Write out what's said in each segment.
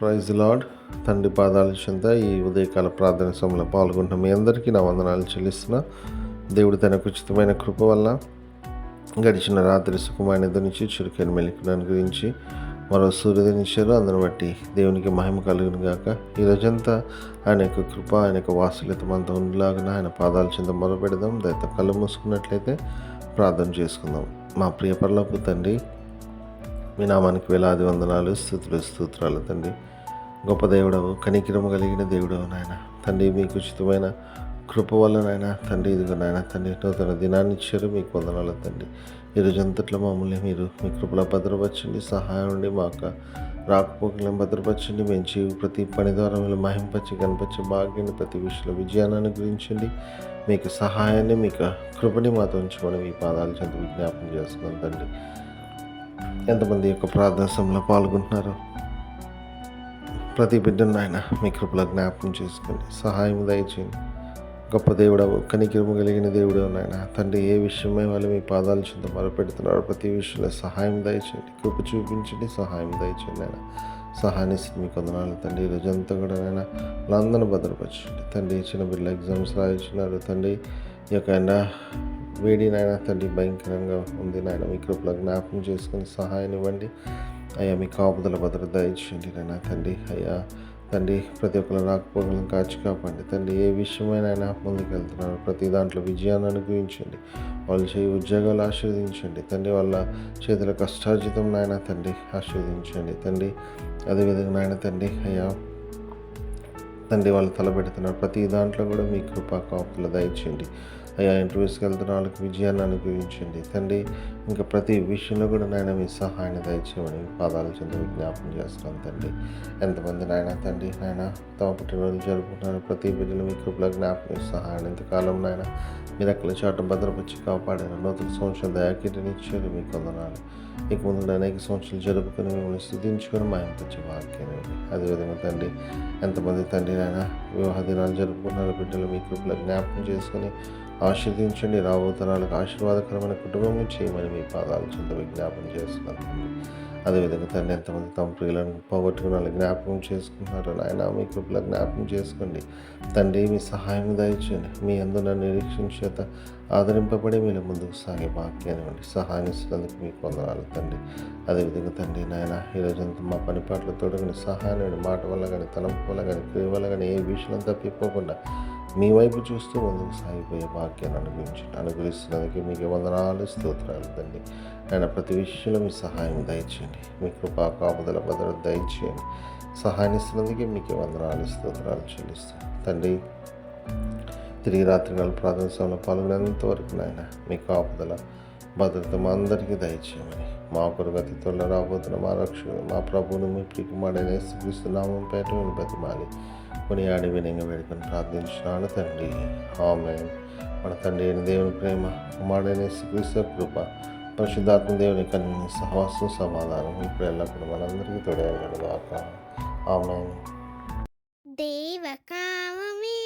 Praise lord. తండ్రి పాదాల చెంత ఈ ఉదయకాల ప్రార్థన సమయంలో పాల్గొంటున్న మీ అందరికీ నా వందనాలు చెల్లిస్తున్నా. దేవుడు తనకు ఉచితమైన కృప వల్ల గడిచిన రాత్రి సుఖమైన నుంచి చురుకైన మెలికినాన్ని గురించి మరో సూర్యోదయించారు అందరిని బట్టి దేవునికి మహిమ కలుగును గాక. ఈ రోజంతా ఆయన యొక్క కృప ఆయన యొక్క వాసులత మనతో ఉండలాగా ఆయన పాదాల చెంత మొదలుపెడదాం దయతో కళ్ళు మూసుకున్నట్లయితే ప్రార్థన చేసుకుందాం. మా ప్రియ పరలోపు తండ్రి మీ నామానికి వేలాది వందనాలు స్థుతులు స్తోత్రాలు తండ్రి. గొప్ప దేవుడవు కనికిరము కలిగిన దేవుడవు నాయన. తండ్రి మీకు ఉచితమైన కృప వల్ల నాయన. తండ్రి ఇదిగో నాయన తండ్రి నూతన దినాన్ని ఇచ్చారు మీకు వందనాలు తండ్రి. మీరు రోజు అంతట్లో మమ్మల్ని మీరు మీ కృపలో భద్రపరచండి సహాయం ఉండి మా యొక్క రాకపోకలను భద్రపరచండి. మేము జీవి ప్రతి పని ద్వారా మీరు మహింపచ్చి కనిపించే భాగ్యాన్ని ప్రతి విషయంలో విజయాన్ని అనుగ్రహించండి. మీకు సహాయాన్ని మీకు కృపని మాతో ఉంచమని మీ పాదాలు చెంత విజ్ఞాపన చేస్తున్నాం తండ్రి. ఎంతమంది యొక్క ప్రార్థన సమయంలో పాల్గొంటున్నారు? ప్రతి బిడ్డను ఆయన మీ కృపలో జ్ఞాపకం చేసుకోండి సహాయం దయచేయండి. గొప్ప దేవుడవు కనికిరము కలిగిన దేవుడు నాయన. తండ్రి ఏ విషయమై వాళ్ళు మీ పాదాల చింత మొరపెడుతున్నారో ప్రతి విషయంలో సహాయం దయచేయండి. కృప చూపించండి సహాయం దయచేయండి ఆయన సహాయాన్ని మీ కొందనాలు తండ్రి. ఈరోజు రోజంతా కూడా నాయన వాళ్ళందరినీ భద్రపరచండి. తండ్రి చిన్న బిడ్డలు ఎగ్జామ్స్ రాయించినారు. తండ్రి ఈ యొక్క ఎండ వేడి నాయన తండ్రి భయంకరంగా ఉంది నాయన. మీ కృపలో జ్ఞాపకం చేసుకుని సహాయం ఇవ్వండి. అయ్యా మీ కాపుదల భద్రత ఇచ్చిండి నాయన తండ్రి. అయ్యా తండ్రి ప్రతి ఒక్కరు రాకపోగలను కాచి కాపండి తండ్రి ఏ విషయమైనా ముందుకెళ్తున్నారు. ప్రతి దాంట్లో విజయాన్ని అనుగ్రహించండి. వాళ్ళు చేయి ఉద్యోగాలు ఆశీర్వదించండి. తండ్రి వాళ్ళ చేతుల కష్టార్జితం నాయన తండ్రి ఆశీర్వదించండి. తండ్రి అదేవిధంగా నాయన తండ్రి అయ్యా తండ్రి వాళ్ళు తలపెడుతున్నారు ప్రతి దాంట్లో కూడా మీ కృపా కాపులు దయచేయండి. అయ్యా ఇంటర్వ్యూస్కి వెళ్తున్న వాళ్ళకి విజయాన్ని అనుభవించండి తండ్రి ఇంకా ప్రతి విషయంలో కూడా నాయన మీ సహాయాన్ని దయచేయమని మీ పాదాల చెంది విజ్ఞాపం చేస్తున్నాను తండ్రి. ఎంతమంది నాయన తండ్రి నాయన తమ పుట్టినరోజు జరుపుకుంటున్నారు ప్రతి బిడ్డలు మీ కృపలో జ్ఞాపకం సహాయాన్ని ఇంతకాలం నాయన మీరు అక్కడ చాట భద్రపరిచి కాపాడారు. నూతన సంవత్సరం దయాకీటిని ఇచ్చారు మీకు వందనాలు ఇక ముందు అనేక సంవత్సరాలు జరుపుకొని మిమ్మల్ని స్థుతించుకొని మాయంపరిచే వాక్యాన్ని అదేవిధంగా తండ్రి ఎంతమంది తండ్రి నాయన వివాహ దినాలు జరుపుకున్నారు బిడ్డలు మీ కృపలో జ్ఞాపకం చేసుకొని ఆశీర్దించండి. రాబోతనాలకు ఆశీర్వాదకరమైన కుటుంబం చేయమని మీ పాదాలు చెంత విజ్ఞాపం చేస్తున్నాను అదేవిధంగా తండ్రి ఎంతమంది తమ ప్రియులను పోగొట్టుకున్న వాళ్ళు జ్ఞాపకం చేసుకుంటున్నారు నాయన మీ కృపలో జ్ఞాపకం చేసుకోండి. తండ్రి మీ సహాయం దయచేయండి. మీ అందున నిరీక్షణ చేత ఆదరింపబడి మీరు ముందుకు సాగే భాగ్యాన్ని ఉండి సహాయం ఇస్తున్నందుకు మీకు వందనాలు తండ్రి. అదేవిధంగా తండ్రి నాయన ఈరోజంతా మా పని పాటలతో కానీ సహాయం మాట వల్ల కానీ తలంపు వల్ల కానీ క్రియ వల్ల కానీ ఏ విషయం తప్పిపోకుండా మీ వైపు చూస్తూ ముందుకు సాగిపోయే భాగ్యాన్ని అనుగ్రహించి అనుగ్రహిస్తున్నందుకు మీకు వందనాలు స్తోత్రాలు తండ్రి. ఆయన ప్రతి విషయంలో మీ సహాయం దయచేయండి. మీ కృపా కాపుదల భద్రత దయచేయండి. సహాయం ఇస్తున్నందుకే మీకు వందనాలు స్తోత్రాలు చెల్లిస్తాను తండ్రి తిరిగి రాత్రి నాలుగు ప్రార్థన సమయంలో పాల్గొనేంత వరకు నాయన మీ కాపుదల భద్రత మా అందరికీ దయచేయమని. మా కొరకు అతి త్వరలో రాబోతున్న మా రక్షణ మా ప్రభువును మీ ప్రికుమాడైన యేసుక్రీస్తునామం పేట విని బతిమాలి కొని ఆడి వినంగా వేడుకొని ప్రార్థించినాను తండ్రి. ఆమె మన తండ్రి అయిన దేవుని ప్రేమ కుమారుడైన శ్రీకృష్ణ కృప పరిశుద్ధాత్మ దేవుని కన్నీ సహవాసం సమాధానం ఇప్పుడు ఎల్లప్పుడు మనందరికీ తొడగలడు గాక ఆమె దేవకామమే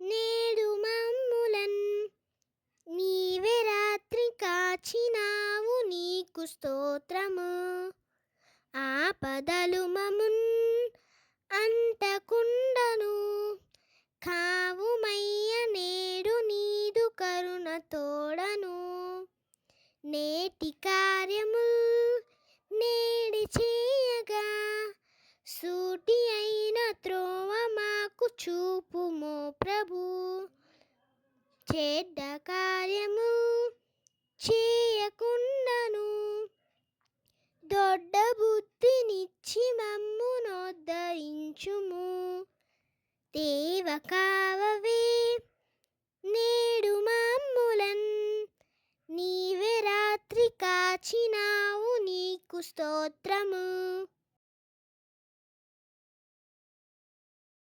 నేడు మమ్ములన్. నీవే రాత్రి కాచినావు నీకు స్తోత్రము. ఆపదలు మమున్ అంటకుండను కావుమయ్య నేడు నీదు కరుణ తోడను. నేటి కార్యము నేడి చేయగా సూటి అయిన త్రోవ మాకు చూపుమో ప్రభు. చెడ్డ కార్యము చేయకుండాను దొడ్డ బుద్ధినిచ్చి మమ్మునో కావవే. నేడు మమ్ములన్ నీవే రాత్రి కాచినావు నీకు స్తోత్రము.